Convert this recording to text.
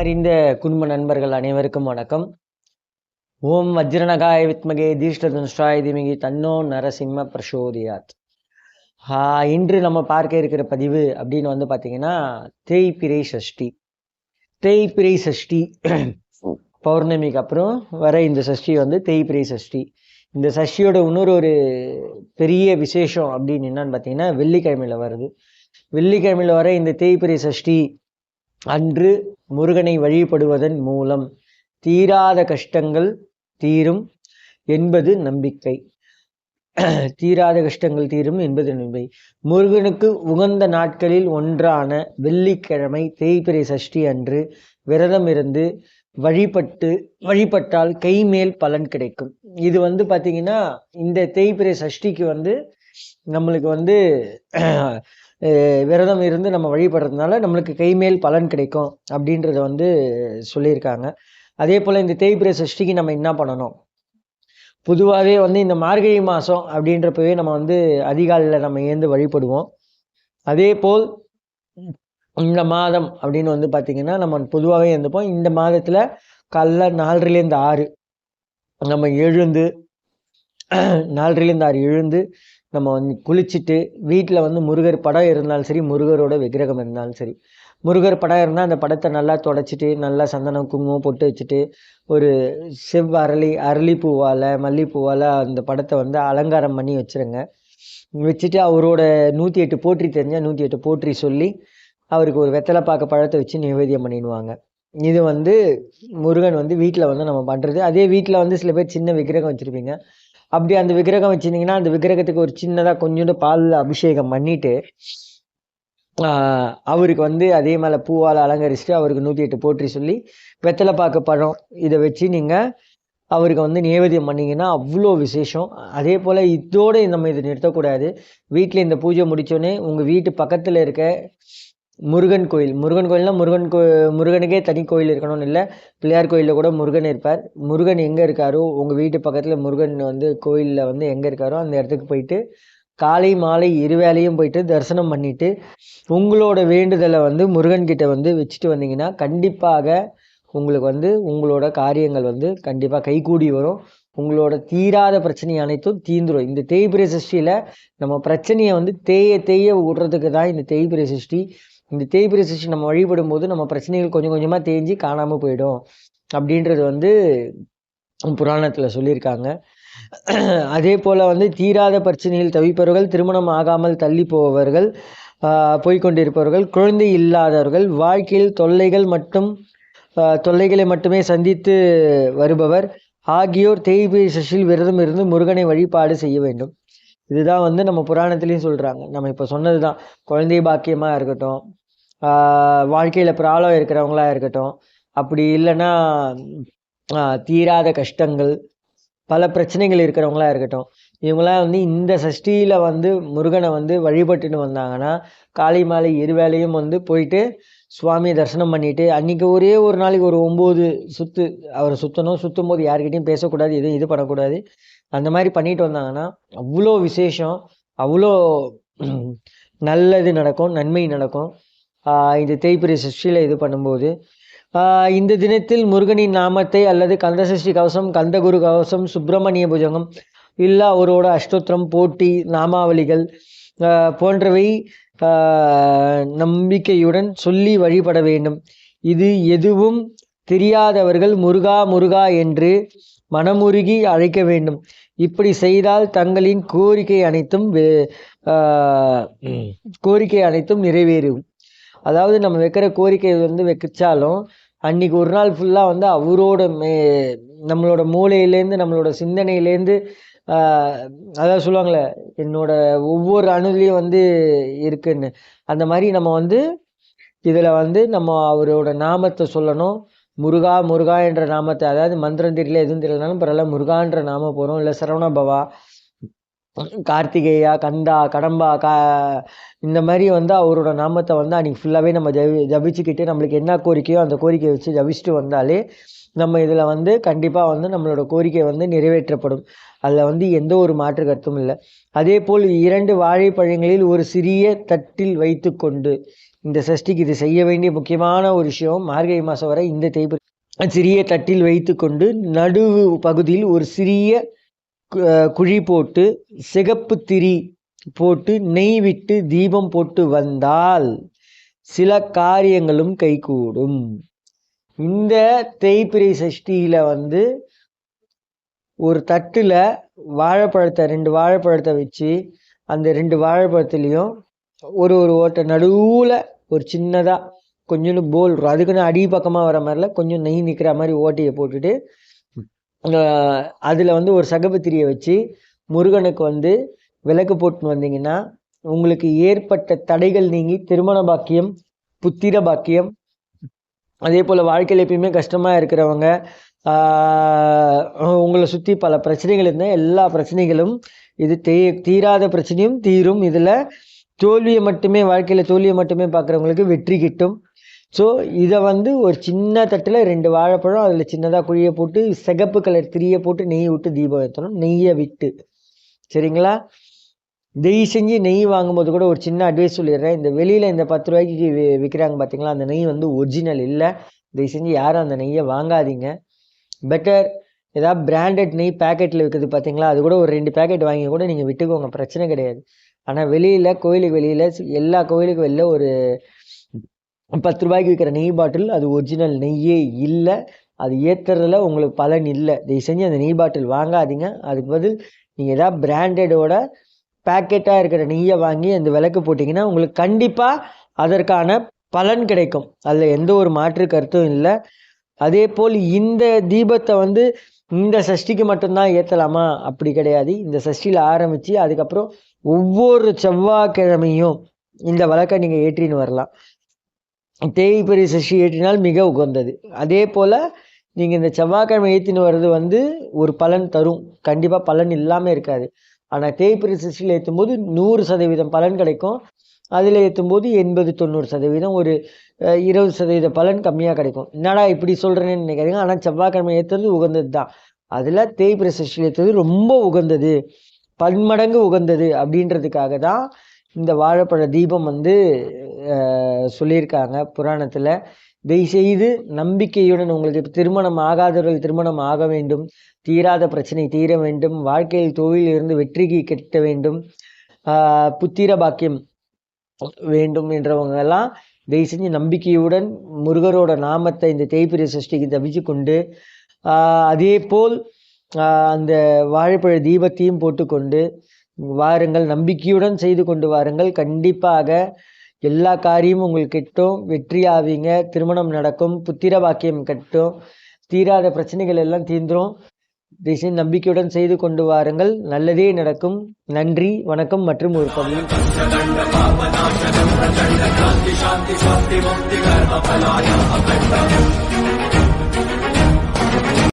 அறிந்த குடும்ப நண்பர்கள் அனைவருக்கும் வணக்கம். ஓம் வஜ்ரநகாய வித்மகே தீஷ்டதனுஷ்டாய திமிகி தன்னோ நரசிம்ம பிரசோதியாத். இன்று நம்ம பார்க்க இருக்கிற பதிவு அப்படின்னு வந்து பார்த்தீங்கன்னா தேய்பிரை சஷ்டி. தேய்பிரை சஷ்டி பௌர்ணமிக்கு அப்புறம் வர இந்த சஷ்டி வந்து தேய்பிரை சஷ்டி. இந்த சஷ்டியோட இன்னொரு ஒரு பெரிய விசேஷம் அப்படின்னு என்னன்னு பார்த்தீங்கன்னா வெள்ளிக்கிழமையில வருது. வெள்ளிக்கிழமையில வர இந்த தேய்பிரை சஷ்டி அன்று முருகனை வழிபடுவதன் மூலம் தீராத கஷ்டங்கள் தீரும் என்பது நம்பிக்கை. தீராத கஷ்டங்கள் தீரும் என்பது நம்பிக்கை. முருகனுக்கு உகந்த நாட்களில் ஒன்றான வெள்ளிக்கிழமை தேய்பிரை சஷ்டி அன்று விரதம் இருந்து வழிபட்டு வழிபட்டால் கைமேல் பலன் கிடைக்கும். இது வந்து பார்த்தீங்கன்னா இந்த தேய்பிரை சஷ்டிக்கு வந்து நம்மளுக்கு வந்து விரதம் இருந்து நம்ம வழிபடுறதுனால நம்மளுக்கு கைமேல் பலன் கிடைக்கும் அப்படின்றத வந்து சொல்லியிருக்காங்க. அதே போல் இந்த தேய்பிரை சஷ்டிக்கு நம்ம என்ன பண்ணணும்? பொதுவாகவே வந்து இந்த மார்கழி மாதம் அப்படின்றப்பவே நம்ம வந்து அதிகாலையில் நம்ம ஏந்து வழிபடுவோம். அதே போல் இந்த மாதம் அப்படின்னு வந்து பார்த்திங்கன்னா நம்ம பொதுவாகவே இருந்துப்போம் இந்த மாதத்தில் காலைல நாலரைலேருந்து ஆறு நம்ம எழுந்து நாலரைலேருந்து ஆறு எழுந்து நம்ம வந்து குளிச்சுட்டு வீட்டில் வந்து முருகர் படம் இருந்தாலும் சரி முருகரோட விக்கிரகம் இருந்தாலும் சரி. முருகர் படம் இருந்தால் அந்த படத்தை நல்லா தொடச்சிட்டு நல்லா சந்தனம் குங்குமம் பொட்டு வச்சுட்டு ஒரு செவ் அரளி அரளிப்பூவால் மல்லிப்பூவால் அந்த படத்தை வந்து அலங்காரம் பண்ணி வச்சுருங்க. வச்சுட்டு அவரோட நூற்றி எட்டு போற்றி தெரிஞ்சால் நூற்றி எட்டு போற்றி சொல்லி அவருக்கு ஒரு வெத்தலை பார்க்க பழத்தை வச்சு நிவேதியம் பண்ணிடுவாங்க. இது வந்து முருகன் வந்து வீட்டில் வந்து நம்ம பண்ணுறது அதே வீட்டில் வந்து சில பேர் சின்ன விக்கிரகம் வச்சுருப்பீங்க. அப்படி அந்த விக்கிரகம் வச்சிருந்தீங்கன்னா அந்த விக்கிரகத்துக்கு ஒரு சின்னதாக கொஞ்சோண்டு பால் அபிஷேகம் பண்ணிட்டு அவருக்கு வந்து அதே மேலே பூவால் அலங்கரிச்சுட்டு அவருக்கு நூற்றி எட்டு போற்றி சொல்லி வெத்தலை பாக்கு பழம் இதை வச்சு நீங்கள் அவருக்கு வந்து நேவேதியம் பண்ணிங்கன்னா அவ்வளோ விசேஷம். அதே போல் இதோடு நம்ம இதை நிறுத்தக்கூடாது. வீட்டில் இந்த பூஜை முடித்தோடனே உங்கள் வீட்டு பக்கத்தில் இருக்க முருகன் கோயில். முருகன் கோயில்னா முருகன் கோ முருகனுக்கே தனி கோயில் இருக்கணும்னு இல்லை. பிள்ளையார் கோயிலில் கூட முருகன் இருப்பார். முருகன் எங்கே இருக்காரோ உங்கள் வீட்டு பக்கத்தில் முருகன் வந்து கோயிலில் வந்து எங்கே இருக்காரோ அந்த இடத்துக்கு போயிட்டு காலை மாலை இருவேளையும் போயிட்டு தரிசனம் பண்ணிட்டு உங்களோட வேண்டுதலை வந்து முருகன்கிட்ட வந்து வச்சுட்டு வந்தீங்கன்னா கண்டிப்பாக உங்களுக்கு வந்து உங்களோட காரியங்கள் வந்து கண்டிப்பாக கைகூடி வரும். உங்களோட தீராத பிரச்சனை அனைத்தும் தீந்துடும் இந்த தேய்பிரை சஷ்டியில் நம்ம பிரச்சனையை வந்து தேய தேய விடுறதுக்கு தான் இந்த தேய்பிரை சஷ்டி இந்த தேய்பிரை சஷ்டி நம்ம வழிபடும் போது நம்ம பிரச்சனைகள் கொஞ்சம் கொஞ்சமாக தேஞ்சு காணாமல் போயிடும். அப்படின்றது வந்து புராணத்தில் சொல்லியிருக்காங்க. அதே போல் வந்து தீராத பிரச்சனையில் தவிப்பவர்கள் திருமணம் ஆகாமல் தள்ளி போபவர்கள் போய்கொண்டிருப்பவர்கள் போய்க்கொண்டிருப்பவர்கள் குழந்தை இல்லாதவர்கள் வாழ்க்கையில் தொல்லைகள் மட்டும் தொல்லைகளை மட்டுமே சந்தித்து வருபவர் ஆகியோர் தேய்பிரை சஷ்டியில் விரதம் இருந்து முருகனை வழிபாடு செய்ய வேண்டும். இதுதான் வந்து நம்ம புராணத்துலேயும் சொல்கிறாங்க நம்ம இப்போ சொன்னது தான் குழந்தை பாக்கியமாக இருக்கட்டும் வாழ்க்கையில் ப்ராப்ளம் இருக்கிறவங்களா இருக்கட்டும். அப்படி இல்லைன்னா தீராத கஷ்டங்கள் பல பிரச்சனைகள் இருக்கிறவங்களா இருக்கட்டும். இவங்களாம் வந்து இந்த சஷ்டியில் வந்து முருகனை வந்து வழிபட்டுன்னு வந்தாங்கன்னா காலை மாலை இருவேளையும் வந்து போயிட்டு சுவாமியை தரிசனம் பண்ணிவிட்டு அன்றைக்கி ஒரே ஒரு நாளைக்கு ஒரு ஒம்பது சுற்று அவரை சுற்றணும் சுற்றும் போது யார்கிட்டையும் பேசக்கூடாது எதுவும் இது பண்ணக்கூடாது. அந்த மாதிரி பண்ணிட்டு வந்தாங்கன்னா அவ்வளோ விசேஷம் அவ்வளோ நல்லது நடக்கும் நன்மை நடக்கும். இந்த தேய்பிரை சஷ்டியில் இது பண்ணும்போது இந்த தினத்தில் முருகனின் நாமத்தை அல்லது கந்தசஷ்டி கவசம் கந்தகுரு கவசம் சுப்பிரமணிய புஜங்கம் இல்லை அவரோட அஷ்டோத்திரம் போட்டி நாமாவளிகள் போன்றவை நம்பிக்கையுடன் சொல்லி வழிபட வேண்டும். இது எதுவும் தெரியாதவர்கள் முருகா முருகா என்று மனமுருகி அழைக்க வேண்டும். இப்படி செய்தால் தங்களின் கோரிக்கை அனைத்தும் கோரிக்கை அனைத்தும் நிறைவேறும். அதாவது நம்ம வைக்கிற கோரிக்கை வந்து வச்சாலும் அன்னைக்கு ஒரு நாள் ஃபுல்லாக வந்து அவரோட மே நம்மளோட மூளையிலேருந்து நம்மளோட சிந்தனையிலேருந்து அதாவது சொல்லுவாங்களே என்னோட ஒவ்வொரு அணுலையும் வந்து இருக்குன்னு. அந்த மாதிரி நம்ம வந்து இதில் வந்து நம்ம அவரோட நாமத்தை சொல்லணும். முருகா முருகா என்ற நாமத்தை அதாவது மந்திரம் தெரியல எதுவும் தெரியலனாலும் பரவாயில்ல முருகான்ற நாம போகிறோம் இல்லை சரவண பவா கார்த்திகேயா கந்தா கடம்பா கா இந்த மாதிரி வந்து அவரோட நாமத்தை வந்து அன்றைக்கி ஃபுல்லாகவே நம்ம ஜபி ஜபிச்சுக்கிட்டு நம்மளுக்கு என்ன கோரிக்கையோ அந்த கோரிக்கையை வச்சு ஜபிச்சுட்டு வந்தாலே நம்ம இதில் வந்து கண்டிப்பாக வந்து நம்மளோட கோரிக்கை வந்து நிறைவேற்றப்படும். அதில் வந்து எந்த ஒரு மாற்று கருத்தும் இல்லை. அதே போல் இரண்டு வாழைப்பழங்களில் ஒரு சிறிய தட்டில் வைத்துக்கொண்டு இந்த சஷ்டிக்கு இது செய்ய வேண்டிய முக்கியமான ஒரு விஷயம் மார்கழி மாதம் வரை இந்த தேய்ப்பு சிறிய தட்டில் வைத்துக்கொண்டு நடுவு பகுதியில் ஒரு சிறிய குழி போட்டு சிகப்பு திரி போட்டு நெய் விட்டு தீபம் போட்டு வந்தால் சில காரியங்களும் கைகூடும். இந்த தேய்பிரை சஷ்டியில் வந்து ஒரு தட்டில் வாழைப்பழத்தை ரெண்டு வாழைப்பழத்தை வச்சு அந்த ரெண்டு வாழைப்பழத்துலேயும் ஒரு ஒரு ஓட்டை நடுவில் ஒரு சின்னதாக கொஞ்சோண்டு போல் அதுக்குன்னு அடி பக்கமாக வர மாதிரில கொஞ்சம் நெய் நிற்கிற மாதிரி ஓட்டையை போட்டுட்டு அதில் வந்து ஒரு சகபத்திரியை வச்சு முருகனுக்கு வந்து விளக்கு போட்டுன்னு வந்தீங்கன்னா உங்களுக்கு ஏற்பட்ட தடைகள் நீங்கி திருமண பாக்கியம் புத்திர பாக்கியம் அதே போல் வாழ்க்கையில் எப்பயுமே கஷ்டமாக இருக்கிறவங்க உங்களை சுற்றி பல பிரச்சனைகள் இருந்தால் எல்லா பிரச்சனைகளும் இது தே தீராத பிரச்சனையும் தீரும். இதில் தோல்வியை மட்டுமே வாழ்க்கையில் தோல்வியை மட்டுமே பார்க்குறவங்களுக்கு வெற்றி கிட்டும். ஸோ இதை வந்து ஒரு சின்ன தட்டில் ரெண்டு வாழைப்பழம் அதில் சின்னதாக குழியை போட்டு சிகப்பு கலர் திரியை போட்டு நெய் விட்டு தீபம் ஏற்றணும் நெய்யை விட்டு. சரிங்களா? தயவு செஞ்சு நெய் வாங்கும்போது கூட ஒரு சின்ன அட்வைஸ் சொல்லிடுறேன். இந்த வெளியில் இந்த பத்து ரூபாய்க்கு விற்கிறாங்க பார்த்தீங்களா அந்த நெய் வந்து ஒரிஜினல் இல்லை. தயவு செஞ்சு யாரும் அந்த நெய்யை வாங்காதீங்க. பெட்டர் ஏதாவது பிராண்டட் நெய் பேக்கெட்டில் விற்குது பார்த்தீங்களா அது கூட ஒரு ரெண்டு பேக்கெட் வாங்கி கூட நீங்கள் விட்டுக்கோங்க. பிரச்சனை கிடையாது. ஆனால் வெளியில் கோயிலுக்கு வெளியில் எல்லா கோயிலுக்கு வெளில ஒரு பத்து ரூபாய்க்கு விற்கிற நெய் பாட்டில் அது ஒரிஜினல் நெய்யே இல்லை. அது ஏற்றுறதுல உங்களுக்கு பலன் இல்லை. தயவு செஞ்சு அந்த நெய் பாட்டில் வாங்காதீங்க. அதுக்கு பதில் நீங்கள் ஏதாவது பிராண்டடோட பேக்கெட்டாக இருக்கிற நெய்யை வாங்கி அந்த விளக்கு போட்டிங்கன்னா உங்களுக்கு கண்டிப்பாக அதற்கான பலன் கிடைக்கும். அதில் எந்த ஒரு மாற்று கருத்தும் இல்லை. அதே போல் இந்த தீபத்தை வந்து இந்த சஷ்டிக்கு மட்டும்தான் ஏற்றலாமா அப்படி கிடையாது. இந்த சஷ்டியில் ஆரம்பித்து அதுக்கப்புறம் ஒவ்வொரு செவ்வாய்க்கிழமையும் இந்த விளக்கை நீங்கள் ஏற்றின்னு வரலாம். தேய்பிரி சஷ்டி ஏற்றினால் மிக உகந்தது. அதே போல் நீங்கள் இந்த செவ்வாய்க்கிழமை ஏற்றின்னு வர்றது வந்து ஒரு பலன் தரும். கண்டிப்பாக பலன் இல்லாமல் இருக்காது. ஆனால் தேய்பிரி சஷ்டியில் ஏற்றும் போது நூறு சதவீதம் பலன் கிடைக்கும். அதில் ஏற்றும் போது எண்பது தொண்ணூறு சதவீதம் ஒரு இருபது சதவீத பலன் கம்மியாக கிடைக்கும். என்னடா இப்படி சொல்கிறேன்னு நினைக்காதீங்க. ஆனால் செவ்வாய்க்கிழமை ஏற்றுறது உகந்தது தான். அதில் தேய்பிரி சஷ்டியில் ஏற்றுறது ரொம்ப உகந்தது. பன்மடங்கு உகந்தது அப்படின்றதுக்காக தான் இந்த வாழைப்பழ தீபம் வந்து சொல்லியிருக்காங்க புராணத்தில். தயவுசெய்து நம்பிக்கையுடன் உங்களுக்கு திருமணம் ஆகாதவர்கள் திருமணம் ஆக வேண்டும். தீராத பிரச்சனை தீர வேண்டும். வாழ்க்கையில் தொழிலில் இருந்து வெற்றிக்கு கெட்ட வேண்டும். புத்திர பாக்கியம் வேண்டும் என்றவங்கெல்லாம் தயவு செஞ்சு நம்பிக்கையுடன் முருகரோட நாமத்தை இந்த தேய்பிரை சஷ்டிக்கு தவிச்சு கொண்டு அதே போல் அந்த வாழைப்பழ தீபத்தையும் போட்டுக்கொண்டு வாருங்கள் நம்பிக்கையுடன் செய்து கொண்டு வாருங்கள். கண்டிப்பாக எல்லா காரியமும் உங்களுக்கு கிட்டும் வெற்றி ஆவீங்க திருமணம் நடக்கும் புத்திர பாக்கியம் கட்டும். தீராத பிரச்சனைகள் எல்லாம் தீந்துரும் திசை நம்பிக்கையுடன் செய்து கொண்டு வாருங்கள். நல்லதே நடக்கும். நன்றி வணக்கம் மற்றும் ஒரு பதிவு